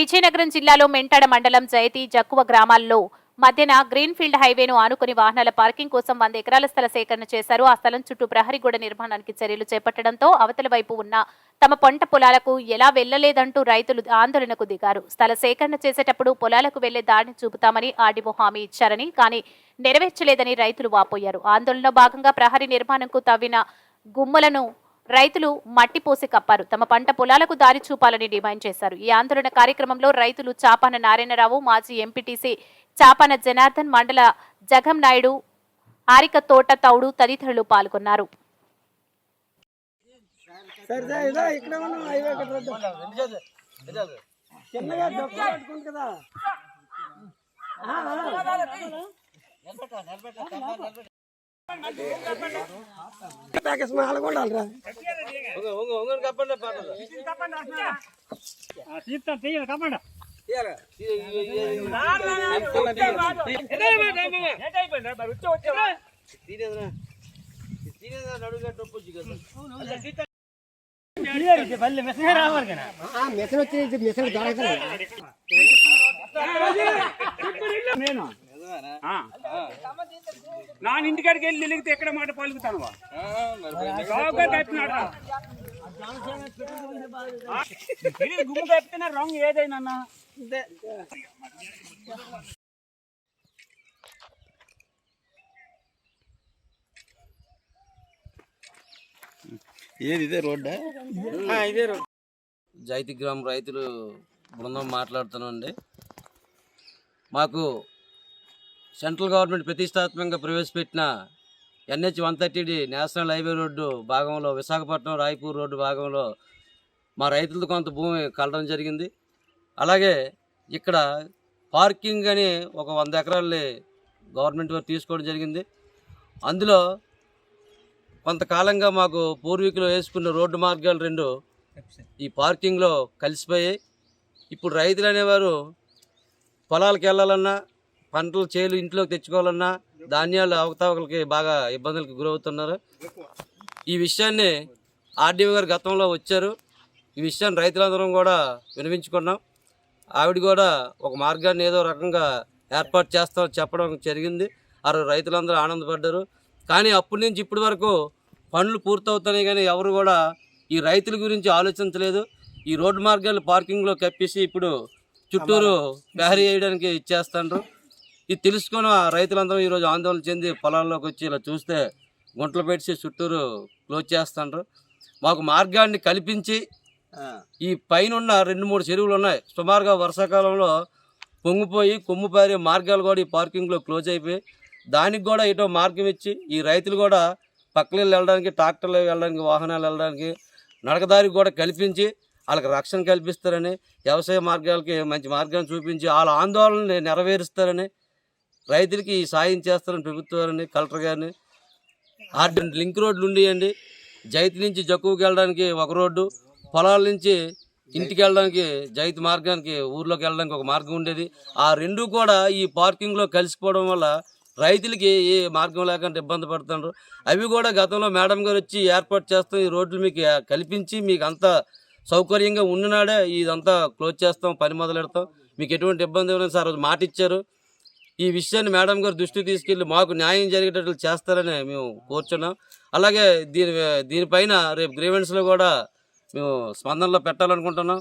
విజయనగరం జిల్లాలో మెంటాడ మండలం జయతి జక్కువ గ్రామాల్లో మధ్యన గ్రీన్ఫీల్డ్ హైవేను ఆనుకుని వాహనాల పార్కింగ్ కోసం వంద ఎకరాల స్థల సేకరణ చేశారు. ఆ స్థలం చుట్టూ ప్రహరీ గోడ నిర్మాణానికి చర్యలు చేపట్టడంతో అవతల వైపు ఉన్న తమ పంట పొలాలకు ఎలా వెళ్ళలేదంటూ రైతులు ఆందోళనకు దిగారు. స్థల సేకరణ చేసేటప్పుడు పొలాలకు వెళ్ళే దారిని చూపుతామని ఆర్డీఓ హామీ ఇచ్చారని కానీ నెరవేర్చలేదని రైతులు వాపోయారు. ఆందోళనలో భాగంగా ప్రహరీ నిర్మాణంకు తవ్విన గుమ్మలను రైతులు మట్టి పోసి కప్పారు. తమ పంట పొలాలకు దారి చూపాలని డిమాండ్ చేశారు. ఈ ఆందోళన కార్యక్రమంలో రైతులు చాపాన నారాయణరావు మాజీ ఎంపీటీసీ చాపాన జనార్దన్ మండల జగం నాయుడు ఆరిక తోట తౌడు తదితరులు పాల్గొన్నారు. ఇదో ఇక్కడ ఉన్నాం హైవే కట్టలేదు చిన్నగా డొక్క పట్టుకుంది కదా ఆ, నా ఇంటికాడికి వెళ్ళి నిలిగితే ఎక్కడ మాట పలుకుతాను కప్పినాడు గుమ్ము రంగు ఏదైనా ఏది ఇదే రోడ్డా? ఇదే రోడ్డు జైతి గ్రామ రైతులు బృందం మాట్లాడుతున్నాండి మాకు సెంట్రల్ గవర్నమెంట్ ప్రతిష్టాత్మకంగా ప్రవేశపెట్టిన NH one thirty national highway road భాగంలో విశాఖపట్నం రాయపూర్ రోడ్డు భాగంలో మా రైతులతో కొంత భూమి కలడం జరిగింది. అలాగే ఇక్కడ పార్కింగ్ అని ఒక వంద ఎకరాలని గవర్నమెంట్ వారు తీసుకోవడం జరిగింది. అందులో కొంతకాలంగా మాకు పూర్వీకులు వేసుకున్న రోడ్డు మార్గాలు రెండు ఈ పార్కింగ్లో కలిసిపోయాయి. ఇప్పుడు రైతులు అనేవారు పొలాలకు వెళ్ళాలన్నా పంటలు చేలు ఇంట్లోకి తెచ్చుకోవాలన్నా ధాన్యాలు అవకతవకలకి బాగా ఇబ్బందులకు గురవుతున్నారు. ఈ విషయాన్ని ఆర్డీఓ గారు గతంలో వచ్చారు. ఈ విషయాన్ని రైతులందరం కూడా వినిపించుకున్నాం. ఆవిడ కూడా ఒక మార్గాన్ని ఏదో రకంగా ఏర్పాటు చేస్తామని చెప్పడం జరిగింది. ఆ రైతులందరూ ఆనందపడ్డారు. కానీ అప్పటి నుంచి ఇప్పటి వరకు పనులు పూర్తవుతున్నాయి కానీ ఎవరు కూడా ఈ రైతుల గురించి ఆలోచించలేదు. ఈ రోడ్డు మార్గాలు పార్కింగ్లో కప్పేసి ఇప్పుడు చుట్టూరు ప్రహరీ వేయడానికి ఇచ్చేస్తాండ్రు. ఇది తెలుసుకొని ఆ రైతులందరూ ఈరోజు ఆందోళన చెంది పొలాల్లోకి వచ్చి ఇలా చూస్తే గుంటలు పెట్టి చుట్టూరు క్లోజ్ చేస్తాండ్రు. మాకు మార్గాన్ని కల్పించి ఈ పైన ఉన్న రెండు మూడు చెరువులు ఉన్నాయి. సుమారుగా వర్షాకాలంలో పొంగిపోయి కొమ్ముపారే మార్గాలు కూడా ఈ పార్కింగ్లో క్లోజ్ అయిపోయి దానికి కూడా ఇటో మార్గం ఇచ్చి ఈ రైతులు కూడా పక్కన వెళ్ళడానికి ట్రాక్టర్లు వెళ్ళడానికి వాహనాలు వెళ్ళడానికి నడకదారికి కూడా కల్పించి వాళ్ళకి రక్షణ కల్పిస్తారని వ్యవసాయ మార్గాలకి మంచి మార్గాన్ని చూపించి వాళ్ళ ఆందోళనని నెరవేరుస్తారని రైతులకి సాయం చేస్తారని ప్రభుత్వాన్ని కలెక్టర్ గారిని. ఆర్డీ లింక్ రోడ్లు ఉండేయండి. జైతు నుంచి జక్కువకి వెళ్ళడానికి ఒక రోడ్డు పొలాల నుంచి ఇంటికి వెళ్ళడానికి జైతు మార్గానికి ఊర్లోకి వెళ్ళడానికి ఒక మార్గం ఉండేది. ఆ రెండు కూడా ఈ పార్కింగ్లో కలిసిపోవడం వల్ల రైతులకి ఏ మార్గం లేకుండా ఇబ్బంది పడుతున్నారు. అవి కూడా గతంలో మేడం గారు వచ్చి ఏర్పాటు చేస్తాం ఈ రోడ్లు మీకు కల్పించి మీకు అంతా సౌకర్యంగా ఉన్ననాడే ఇదంతా క్లోజ్ చేస్తాం పని మొదలెడతాం. మీకు ఎటువంటి ఇబ్బంది లేదు సార్ మాట ఇచ్చారు ఈ విషయాన్ని మేడం గారు దృష్టికి తీసుకెళ్ళి మాకు న్యాయం జరిగేటట్లు చేస్తారని మేము కోరుచున్నాం. అలాగే దీని దీనిపైన రేపు గ్రీవెన్స్లో కూడా మేము స్పందనలో పెట్టాలనుకుంటున్నాం.